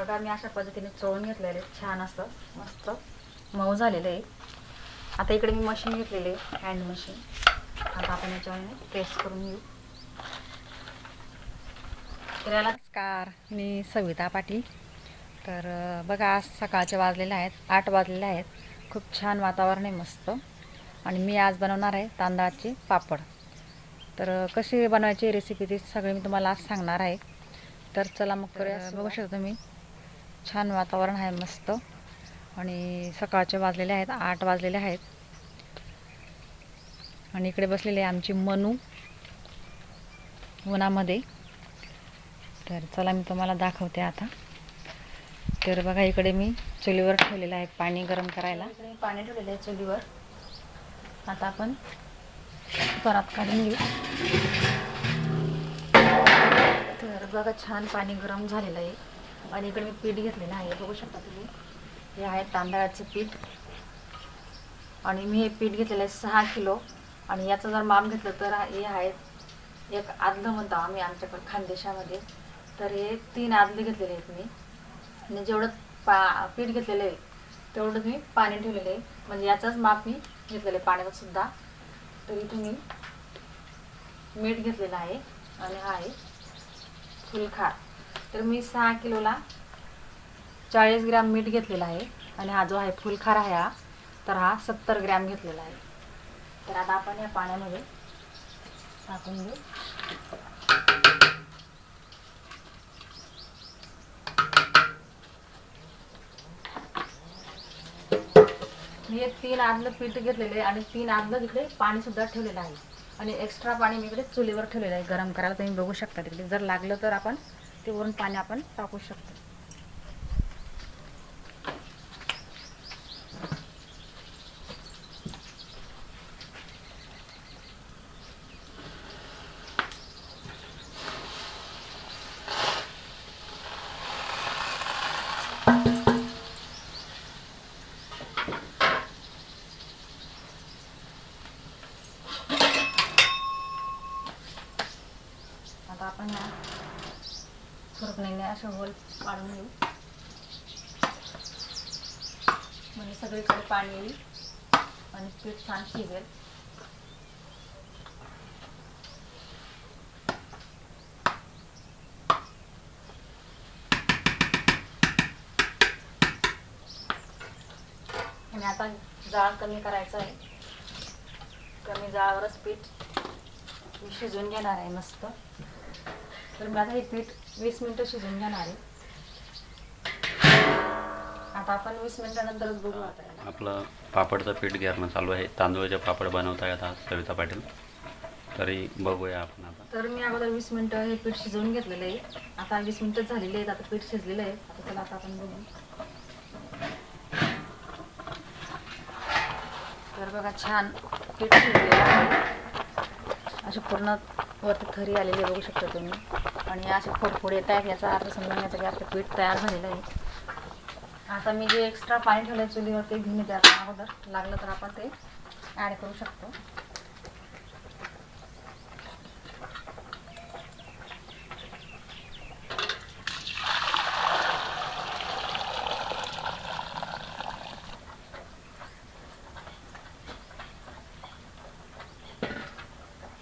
बघा मी अशा पद्धतीने चोळून घेतलेले. छान असं मस्त. मऊ झालेलं. आहे आता इकडे मी मशीन घेतलेले हँड मशीन आता आपण याच्यावर प्रेस करून घेऊ. तर याला नमस्कार मी सविता पाटील. तर बघा आज सकाळचे वाजलेले आहेत आठ वाजलेले आहेत. खूप छान वातावरण आहे मस्त. आणि मी आज बनवणार आहे तांदळाचे पापड. तर कशी बनवायची रेसिपी ती सगळी मी तुम्हाला आज सांगणार आहे. तर चला मग करूया बघू शकता तुम्ही. छान वातावरण आहे मस्त. आणि सकाळचे वाजलेले आहेत आठ वाजलेले आहेत. आणि इकडे बसलेले आहे आमची मनू. उन्हामध्ये तर चला मी तुम्हाला दाखवते आता. तर बघा इकडे मी चुलीवर ठेवलेलं आहे पाणी गरम करायला. इकडे मी पाणी ठेवलेलं आहे चुलीवर. आता आपण परत काढून घेऊ. तर बघा छान पाणी गरम झालेलं आहे. आणि इकडे मी पीठ घेतलेलं आहे बघू शकता तुम्ही? हे आहे तांदळाचं पीठ. आणि मी हे पीठ घेतलेलं आहे सहा किलो. आणि याचं जर माप घेतलं तर हे आहे एक आदलं म्हणतो आम्ही आमच्याकडे खानदेशामध्ये. तर हे तीन आदले घेतलेले आहेत मी. आणि जेवढं पा पीठ घेतलेलं आहे तेवढं मी पाणी ठेवलेलं आहे. म्हणजे याचाच माप मी घेतलेलं आहे पाण्याचा सुद्धा. तर इथे मी मीठ घेतलेलं आहे. आणि हा आहे फुलखार. तर मी सहा किलोला चाळीस ग्रॅम मीठ घेतलेला आहे आणि हा जो आहे फुलखार आहे हा तर हा सत्तर ग्रॅम घेतलेला आहे. तर आता आपण या पाण्यामध्ये टाकून घेऊ. मी एक तीन आदलं पीठ घेतलेलं आहे आणि तीन आदलं तिकडे पाणीसुद्धा ठेवलेलं आहे. आणि एक्स्ट्रा पाणी मी इकडे चुलीवर ठेवलेलं आहे गरम करायला. तुम्ही बघू शकता तिकडे. जर लागलं तर आपण ते वरून पाणी आपण टाकू शकतो आता आपण या खुरपणीने असे होल पाडून घेऊ म्हणजे सगळीकडे पाणी येईल आणि पीठ छान शिजेल आणि आता जाळ कमी करायचं आहे. कमी जाळावरच पीठ मी शिजून घेणार आहे मस्त. तर मी आता हे पीठ वीस मिनटं शिजवून घेणार आहे. आता आपण वीस मिनिटानंतरच बघू आता. आपलं पापडचं पीठ घेरणं चालू आहे. तांदूळचे पापड बनवता येतात सविता पाटील. तरी बघूया आपण आता. तर मी अगोदर वीस मिनिटं हे पीठ शिजवून घेतलेलं आहे. आता वीस मिनिटं झालेली आहेत आता पीठ शिजलेलं आहे. आता त्याला आता आपण बघू. तर बघा छान पीठ शिजलेलं आहे. असे पूर्ण वरती थरी आलेली बघू शकता तुम्ही. आणि असे फोडफोड येत आहेत याचा अर्थ समजून घ्यायचा की आपलं पीठ तयार झालेलं आहे. आता मी जे एक्स्ट्रा पाणी ठेवलं आहे चुलीवर ते घेऊन येते आता अगोदर. लागलं तर आपण ते ॲड करू शकतो.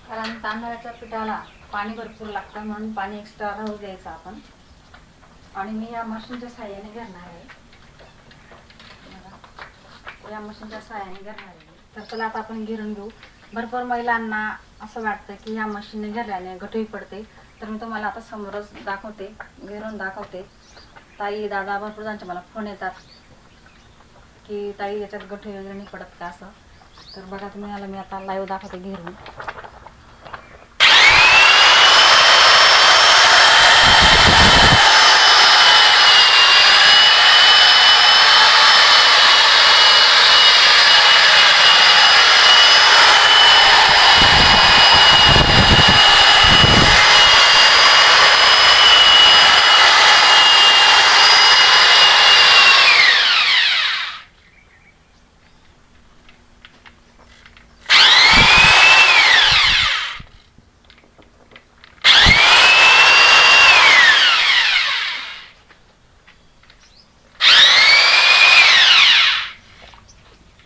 कारण तांदळाच्या पिठाला पाणी भरपूर लागतं म्हणून पाणी एक्स्ट्रा राहू द्यायचं आपण. आणि मी या मशीनच्या साह्याने घेणार आहे. या मशीनच्या साह्याने घेणार आहे तर चला आता आपण घेरून घेऊ. भरपूर महिलांना असं वाटतं की ह्या मशीनने घेरल्याने गटही पडते. तर मी तुम्हाला आता समोरच दाखवते गिरून दाखवते. ताई दादा भरपूर जणांचे मला फोन येतात की ताई याच्यात गठई वगैरे नाही पडत का असं? तर बघा तुम्ही मला मी आता लाईव्ह दाखवते घेरून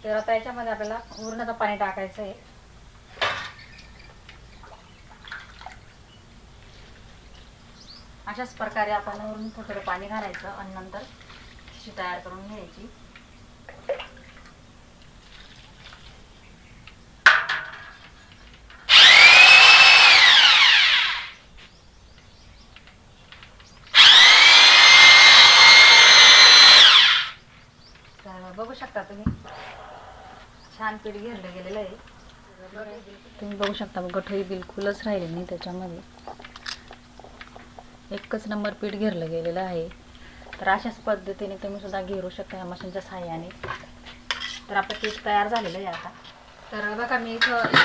तर आता याच्यामध्ये आपल्याला उरणाचं पाणी टाकायचं आहे अशाच प्रकारे आपण वरून थोडं थोडं पाणी घालायचं आणि नंतर तयार करून घ्यायची तर बघू शकता तुम्ही पानपीठ घेरलं गेलेलं आहे. तुम्ही बघू शकता गठोई बिलकुलच राहिले नाही त्याच्यामध्ये. एकच नंबर पीठ घेरलं गेलेलं आहे. तर अशाच पद्धतीने तुम्ही सुद्धा घेरू शकता या मशीनच्या साह्याने. तर आपलं पीठ तयार झालेलं आहे आता. तर बघा मी इथं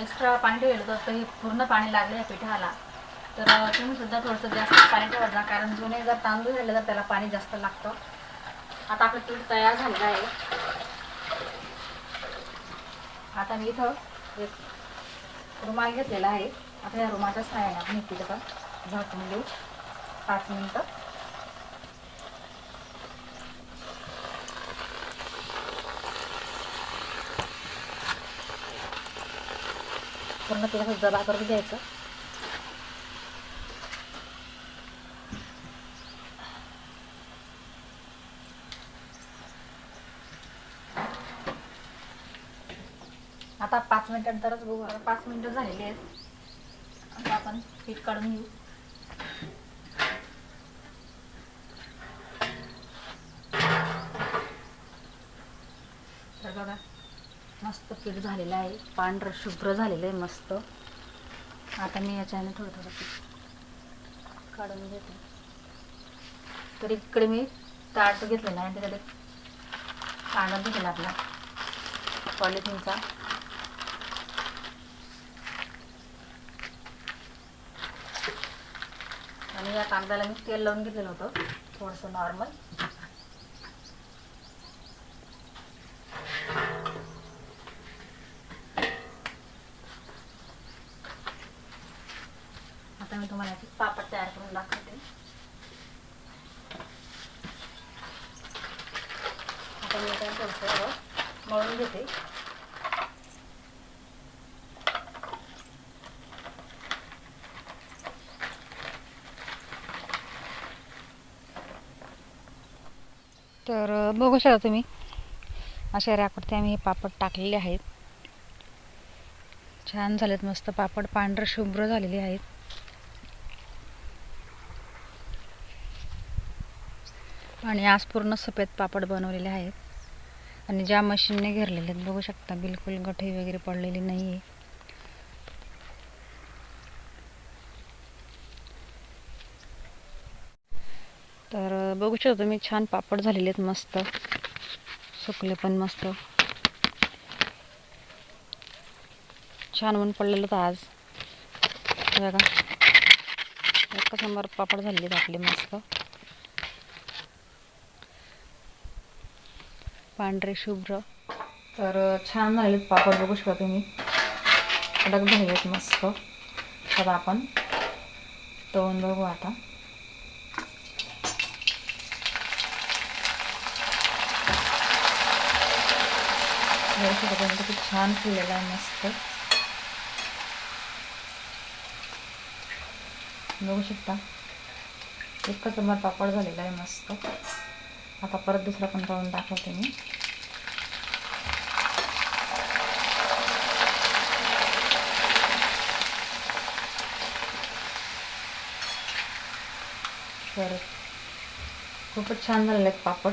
एक्स्ट्रा पाणी ठेवलं होतं. तर हे पूर्ण पाणी लागलं या पिठाला. तर तुम्ही सुद्धा थोडंसं जास्त पाणी ठेवत जा कारण जुने जर तांदूळ झाले तर त्याला पाणी जास्त लागतं. आता आपलं पीठ तयार झालेलं आहे. आता मी इथं एक रुमाल घेतलेला आहे. आता या रुमाच्या साह्याने आपण इथे पीठ झाकून देऊ. पाच मिनटं. पूर्ण तिला असं करून घ्यायचं. आता पाच मिनिटांनंतरच बघू. आता पाच मिनिटं झालेली आहेत. आता आपण पीठ काढून घेऊ. तर बघा मस्त पीठ झालेलं आहे. पांढरं शुभ्र झालेलं आहे मस्त. आता मी याच्याने थोडं थोडं पीठ काढून घेते. तर इकडे मी ताट घेतलेला आहे त्याच्यात कांदा घेतला आपला. पॉलिथिनचा. आणि या कांद्याला मी तेल लावून घेतलेलं होतं थोडंसं नॉर्मल आता मी तुम्हाला पापड तयार करून दाखवते. आता मी आता थोडंसं मळून घेते. तर बघू शकता तुम्ही. अशा रॅकवरती आम्ही हे पापड टाकलेले आहेत. छान झालेत मस्त पापड. पांढरं शुभ्र झालेले आहेत. आणि आज पूर्ण सफेद पापड बनवलेले आहेत. आणि ज्या मशीनने घेरलेले आहेत बघू शकता. बिलकुल गठई वगैरे पडलेली नाही आहे तर अं, बघू शकता तुम्ही छान पापड झालेले आहेत मस्त. सुकले पण मस्त. छान ऊन पडलेलं होतं आज. बघा. एकच समोर पापड झालेले आहेत आपले मस्त. पांढरे शुभ्र. तर छान झालेत पापड बघू शकता तुम्ही. कडक झालेले आहेत मस्त. तर आपण. तळून बघू आता. बघू शकता किती छान फुललेला आहे मस्त. बघू शकता. एकच नंबर पापड झालेला आहे मस्त. आता परत दुसरा पण तळून दाखवते मी. परत खूपच छान झालेले आहेत पापड.